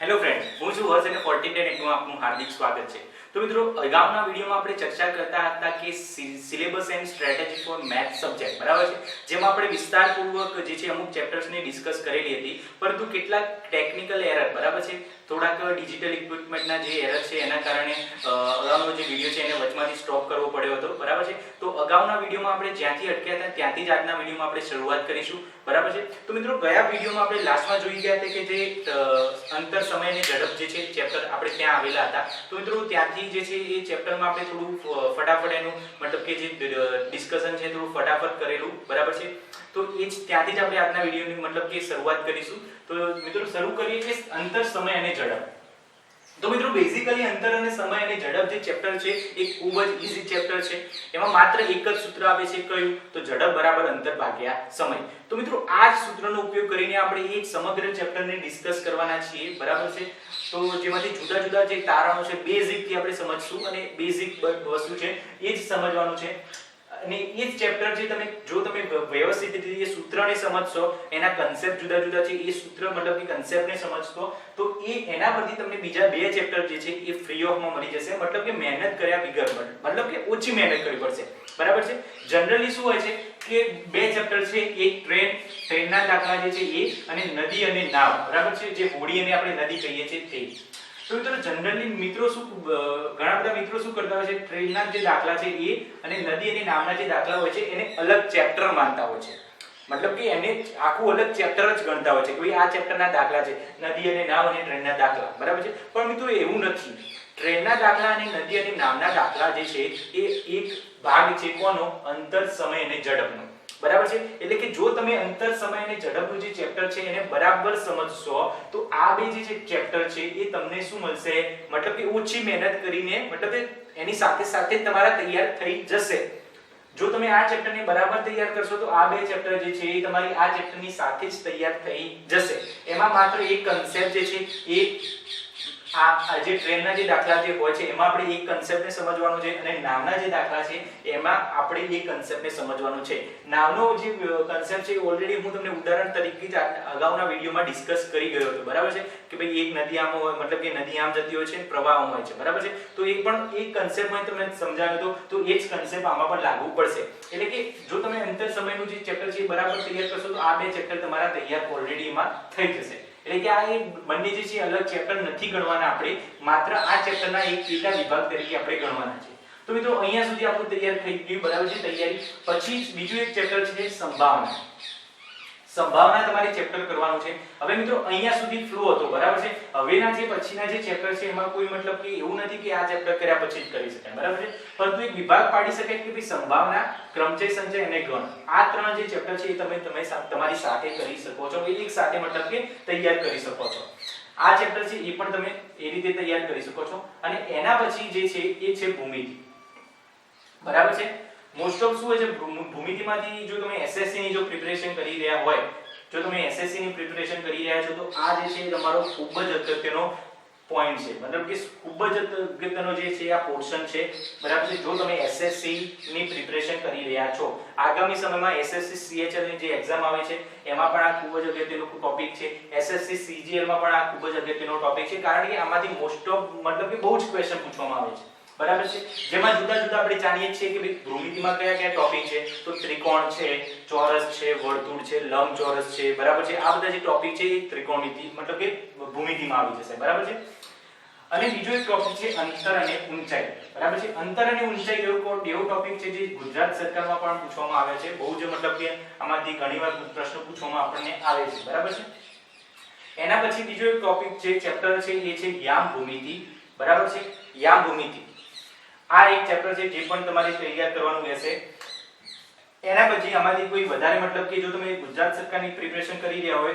Hello friend હું છું હર્ષ અને ફોર્ટી ટેન એકમાં આપનું હાર્દિક સ્વાગત છે. તો મિત્રો, અગાઉના વિડીયોમાં આપણે ચર્ચા કરતા હતા કે syllabus and strategy for math subject બરાબર છે? જેમાં આપણે વિસ્તારપૂર્વક જે છે અમુક ચેપ્ટર્સને ડિસ્કસ કરેલી હતી, પરંતુ કેટલાક ટેકનિકલ એરર બરાબર છે? થોડાક ડિજિટલ ઇક્વિપમેન્ટના જે એરર છે, એના કારણે અગાઉનો જે વીડિયો છે એને વચમાંથી સ્ટોપ કરવો પડ્યો હતો, બરાબર છે? તો અગાઉના વિડીયોમાં આપણે જ્યાંથી અટક્યા હતા, ત્યાંથી જ આજના વિડીયોમાં આપણે શરૂઆત કરીશું, બરાબર છે? તો મિત્રો, ગયા વિડીયોમાં આપણે લાસ્ટમાં જોઈ ગયા હતા કે જે અંતર સમય અને ઝડપ જે છે ચેપ્ટર આપણે ત્યાં આવેલા હતા. તો મિત્રો, ત્યાંથી જે છે એ ચેપ્ટરમાં આપણે થોડું ફટાફટ એનું, મતલબ કે જે ડિસ્કશન છે થોડું ફટાફટ કરેલું, બરાબર છે? તો એ જ ત્યાંથી જ આપણે આજના વિડીયોની મતલબ કે શરૂઆત કરીશું. તો મિત્રો, શરૂ કરીએ છીએ અંતર, સમય અને ઝડપ. તો મિત્રો બેઝિકલી અંતર અને સમય અને ઝડપ જે ચેપ્ટર છે, એ ખૂબ જ ઈઝી ચેપ્ટર છે. એમાં માત્ર એક જ સૂત્ર આવે છે કયું? તો ઝડપ બરાબર અંતર ભાગ્યા સમય. તો મિત્રો, આ જ સૂત્રનો ઉપયોગ કરીને આપણે એ સમગ્ર ચેપ્ટરને ડિસ્કસ કરવાના છીએ. બરાબર છે? તો જેમાંથી જુદા જુદા જે તારણો છે બેઝિકથી આપણે સમજશું અને બેઝિક વસ્તુ છે, એ જ સમજવાનું છે. અને એ જ ચેપ્ટર જે તમે, જો તમે વ્યવસ્થિત રીતે સૂત્રને સમજશો, એના કન્સેપ્ટ જુદા જુદા છે, એ સૂત્ર મતલબ કે કન્સેપ્ટને સમજશો, તો એ એના પરથી તમને બીજા બે ચેપ્ટર જે છે, એ ફ્રી ઓફમાં મળી જશે. મતલબ કે મહેનત કર્યા વગર મતલબ કે ઓછી મહેનત કરવી પડશે. બરાબર છે? જનરલી શું હોય છે? કે બે ચેપ્ટર છે, એક ટ્રેન, ટ્રેનના દાખલા જે છે એ અને નદી અને નાવ. બરાબર છે? જે હોડી અને આપણે નદી કહીએ છીએ તે. તો મિત્રો જનરલી મિત્રો શું ઘણા બધા મિત્રો શું કરતા હોય છે? ટ્રેનના જે દાખલા છે એ અને નદી અને નામના જે દાખલા હોય છે, એને અલગ ચેપ્ટર માનતા હોય છે. મતલબ કે એને આખું અલગ ચેપ્ટર જ ગણતા હોય છે કે આ ચેપ્ટરના દાખલા છે, નદી અને નાવ અને ટ્રેનના દાખલા. બરાબર છે? પણ મિત્રો એવું નથી. ટ્રેનના દાખલા અને નદી અને નામના દાખલા જે છે, એ એક ભાગ છે કોનો? અંતર, સમય અને ઝડપનો. બરાબર છે? એટલે કે જો તમે અંતર, સમય અને ઝડપનું જે ચેપ્ટર છે એને બરાબર સમજશો, તો આ બે જે ચેપ્ટર છે, એ તમને શું મળશે? મતલબ કે ઓછી મહેનત કરીને, મતલબ એની સાથે સાથે તમારા તૈયાર થઈ જશે. જો તમે આ ચેપ્ટરને બરાબર તૈયાર કરશો, તો આ બે ચેપ્ટર જે છે, એ તમારી આ ચેપ્ટરની સાથે જ તૈયાર થઈ જશે. એમાં માત્ર એક કન્સેપ્ટ જે છે, એ આ જે ટ્રેનના જે દાખલા જે હોય છે, એમાં આપણે એક કન્સેપ્ટને સમજવાનું છે અને નામના જે દાખલા છે, એમાં આપણે એ કન્સેપ્ટને સમજવાનો છે. નામનો જે કન્સેપ્ટ છે ઓલરેડી હું તમને ઉદાહરણ તરીકે જ અગાઉના વિડીયોમાં ડિસ્કસ કરી ગયો હતો. બરાબર છે? કે ભાઈ એક નદી આમ હોય, મતલબ કે નદી આમ જતી હોય છે પ્રવાહ હોય છે. બરાબર છે? તો એ પણ એક કન્સેપ્ટમાં તમને સમજાવ્યો હતો તો એ જ કન્સેપ્ટ આમાં પણ લાગુ પડશે. એટલે કે જો તમે અંતર સમયનું જે ચેપ્ટર છે એ બરાબર તૈયાર કરશો, તો આ બે ચેપ્ટર તમારા તૈયાર ઓલરેડી એમાં થઈ જશે. એટલે કે આ એ બંને જે છે અલગ ચેપ્ટર નથી ગણવાના આપણે. માત્ર આ ચેપ્ટરના એક પેટા વિભાગ તરીકે આપણે ગણવાના છે. તો મિત્રો, અહીંયા સુધી આપણું તૈયાર થઈ ગયું. બરાબર છે? તૈયારી. પછી બીજું એક ચેપ્ટર છે સંભાવના. સંભાવના તમારે ચેપ્ટર કરવાનું છે. હવે મિત્રો, અહીંયા સુધી ફ્લો હતો, બરાબર છે? હવેના જે પછીના જે ચેપ્ટર છે, એમાં કોઈ મતલબ કે એવું નથી કે આ ચેપ્ટર કર્યા પછી જ કરી શકાય, બરાબર છે? પરંતુ એક વિભાગ પાડી શકાય કે ભાઈ સંભાવના, ક્રમચય સંચય અને ગણ. આ ત્રણ જે ચેપ્ટર છે એ તમે તમે તમારી સાથે કરી શકો છો એક સાથે મતલબ કે તૈયાર કરી શકો છો. આ ચેપ્ટર છે એ પણ તમે એ રીતે તૈયાર કરી શકો છો. અને એના પછી જે છે એ છે ભૂમિતિ. બરાબર છે? મોસ્ટ ઓફ શું હોય છે? ભૂમિતિમાંથી જો તમે એસએસસી ની જો પ્રિપેરેશન કરી રહ્યા હોય, જો તમે એસએસસી ની પ્રિપેરેશન કરી રહ્યા છો, તો આ જે છે તમારો ખૂબ જ અગત્યનો પોઈન્ટ છે. મતલબ કે ખૂબ જ અગત્યનો જે છે આ પોર્શન છે. બરાબર છે? જો તમે એસએસસી ની પ્રિપેરેશન કરી રહ્યા છો, આગામી સમયમાં એસએસસી સીએચએલની જે એક્ઝામ આવે છે, એમાં પણ આ ખૂબ જ અગત્યનો ટોપિક છે. એસએસસી સીજીએલમાં પણ આ ખૂબ જ અગત્યનો ટોપિક છે. કારણ કે આમાંથી મોસ્ટ ઓફ મતલબ કે બહુ જ ક્વેશ્ચન પૂછવામાં આવે છે. બરાબર છે? જેમાં જુદા જુદા આપણે જાણીએ છીએ કે ભાઈ ભૂમિતિમાં કયા કયા ટોપિક છે? તો ત્રિકોણ છે, ચોરસ છે, વર્તુળ છે, લંબચોરસ છે, બરાબર છે? આ બધા જે ટોપિક છે એ ત્રિકોણમિતિ, મતલબ કે ભૂમિતિમાં આવી જશે, બરાબર છે? અને બીજો એક ટોપિક છે અંતર અને ઊંચાઈ, બરાબર છે? અંતર અને ઊંચાઈ એવો એવો ટોપિક છે જે ગુજરાત સરકારમાં પણ પૂછવામાં આવે છે. બહુ જ મતલબ કે આમાંથી ઘણીવાર પ્રશ્ન પૂછવામાં આપણને આવે છે, બરાબર છે? એના પછી બીજો એક ટોપિક છે ચેપ્ટર છે એ છે યામ ભૂમિતિ બરાબર છે? યામ ભૂમિતિ આ એક ચેપ્ટર છે, જે પણ તમારે તૈયાર કરવાનું રહેશે. એના પછી આમાંથી કોઈ વધારે મતલબ કે જો તમે ગુજરાત સરકારની પ્રિપરેશન કરી રહ્યા હોય,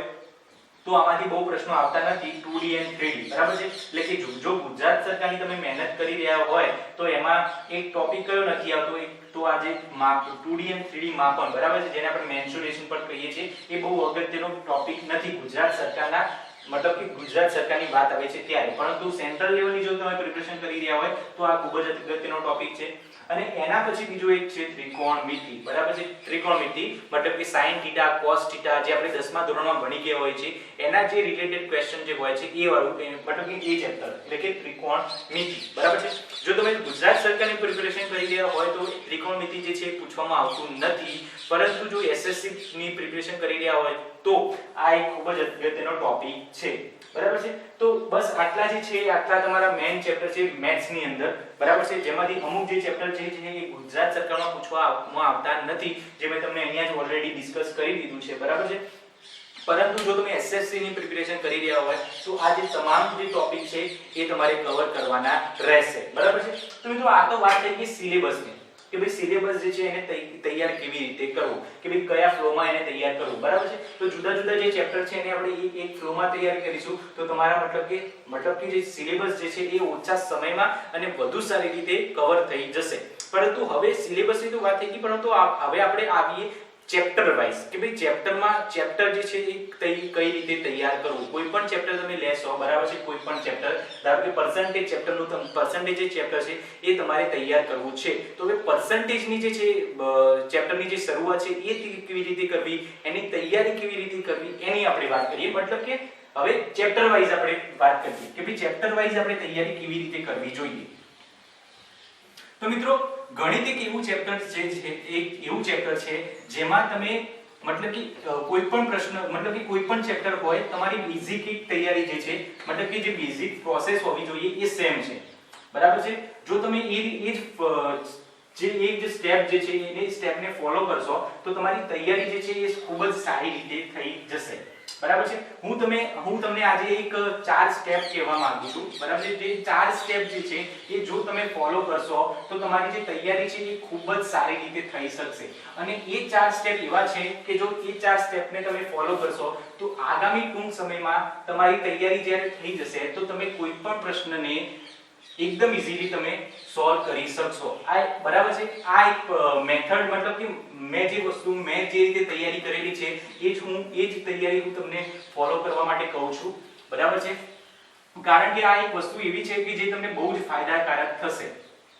તો આમાંથી બહુ પ્રશ્નો આવતા નથી. 2D અને 3D બરાબર છે? એટલે કે જો- ગુજરાત સરકારની તમે મહેનત કરી રહ્યા હોય, તો એમાં એક ટોપિક કયો નથી આવતો? એક તો આ જે માપ 2D અને 3D માપન, બરાબર છે? જેને આપણે મેન્સ્યુરેશન પણ કહીએ છીએ. એ બહુ અગત્યનો ટોપિક નથી ગુજરાત સરકારના મતલબ કે ગુજરાત સરકારની વાત આવે છે ત્યારે. પરંતુ સેન્ટ્રલ લેવલની જો તમે પ્રિપરેશન કરી રહ્યા હોય, તો આ ખૂબ જ અગત્યનો ટોપિક છે. અને એના પછી બીજો એક છે ત્રિકોણમિતિ બરાબર છે? ત્રિકોણમિતિ મતલબ કે sin થીટા cos થીટા જે આપણે 10મા ધોરણમાં ભણી ગયા હોય છે, એના જે રિલેટેડ ક્વેશ્ચન જે હોય છે, એ વાળું મતલબ કે એ ચેપ્ટર એટલે કે ત્રિકોણમિતિ બરાબર છે? જો તમે ગુજરાત સરકારની પ્રિપેરેશન કરી રહ્યા હોય, તો ત્રિકોણમિતિ જે છે પૂછવામાં આવતું નથી. પરંતુ જો એસએસસી ની પ્રિપેરેશન કરી રહ્યા હોય તો આ એક ખૂબ જ અગત્યનો ટોપિક છે. બરાબર છે? તો બસ આટલા જે છે, આટલા તમારા મેઇન ચેપ્ટર છે મેથ્સની અંદર. બરાબર છે? જેમાંથી અમુક જે ચેપ્ટર છે, જે એ ગુજરાત સરકારમાં પૂછવામાં આવતા નથી, જે મેં તમને અહીંયા જ ઓલરેડી ડિસ્કસ કરી દીધું છે. બરાબર છે? પરંતુ જો તમે એસએસસી ની પ્રિપેરેશન કરી રહ્યા હોય, તો આ જે તમામ જે ટોપિક છે, એ તમારે કવર કરવાના રહેશે. બરાબર છે? તો મિત્રો, આ તો વાત થઈ ગઈ સિલેબસની કે ભાઈ સિલેબસ જે છે એને તૈયાર કેવી રીતે કરવું? કે ભાઈ કયા ફ્લોમાં એને તૈયાર કરવું? બરાબર છે? તો જુદા જુદા જે ચેપ્ટર છે એને આપણે એક એક ફ્લોમાં તૈયાર કરીશું. તો તમારા મતલબ કે મતલબ કે જે સિલેબસ જે છે એ ઓછા સમયમાં અને વધુ સારી રીતે કવર થઈ જશે. પરંતુ હવે સિલેબસની તો વાત થઈ ગઈ, પરંતુ હવે આપણે આવીએ ચેપ્ટર વાઇઝ કે ભાઈ ચેપ્ટરમાં ચેપ્ટર જે છે એ કઈ રીતે તૈયાર કરવું? કોઈ પણ ચેપ્ટર તમે લેશો, બરાબર છે? કોઈ પણ ચેપ્ટર ધારો કે પર્સન્ટેજ ચેપ્ટરનું પર્સન્ટેજ જે ચેપ્ટર છે એ તમારે તૈયાર કરવું છે. તો હવે પર્સન્ટેજની જે છે ચેપ્ટરની જે શરૂઆત છે, એ કેવી રીતે કરવી? એની તૈયારી કેવી રીતે કરવી? એની આપણે વાત કરીએ. મતલબ કે હવે ચેપ્ટર વાઇઝ આપણે વાત કરીએ કે ભાઈ ચેપ્ટર વાઇઝ આપણે તૈયારી કેવી રીતે કરવી જોઈએ? તો મિત્રો ગણિત એક એવું ચેપ્ટર છે એક એવું ચેપ્ટર છે જેમાં તમે મતલબ કે કોઈ પણ પ્રશ્ન, મતલબ કે કોઈ પણ ચેપ્ટર હોય, તમારી બેઝિક એક તૈયારી જે છે, મતલબ કે જે બેઝિક પ્રોસેસ હોવી જોઈએ, એ સેમ છે. બરાબર છે? જો તમે એ એ જ જે એક જે સ્ટેપ જે છે, એ સ્ટેપને ફોલો કરશો, તો તમારી તૈયારી જે છે, એ ખૂબ જ સારી રીતે થઈ જશે. બરાબર છે? હું તમે હું તમને આજે એક ચાર સ્ટેપ કહેવા માંગુ છું. બરાબર છે? જે ચાર સ્ટેપ જે છે, એ જો તમે ફોલો કરશો, તો તમારી જે તૈયારી છે, એ ખૂબ જ સારી રીતે થઈ શકશે. અને એ ચાર સ્ટેપ એવા છે કે જો એ ચાર સ્ટેપને તમે ફોલો કરશો, તો આગામી ટૂંક સમયમાં તમારી તૈયારી જ્યારે થઈ જશે, તો તમે કોઈ પણ પ્રશ્નને એકદમ ઇઝીલી તમે સોલ્વ કરી શકશો. આ બરાબર છે? આ એક મેથડ મતલબ કે મેં જે વસ્તુ, મેં જે રીતે તૈયારી કરેલી છે તમને ફોલો કરવા માટે કહું છું. બરાબર છે? કારણ કે આ એક વસ્તુ એવી છે કે જે તમને બહુ જ ફાયદાકારક થશે.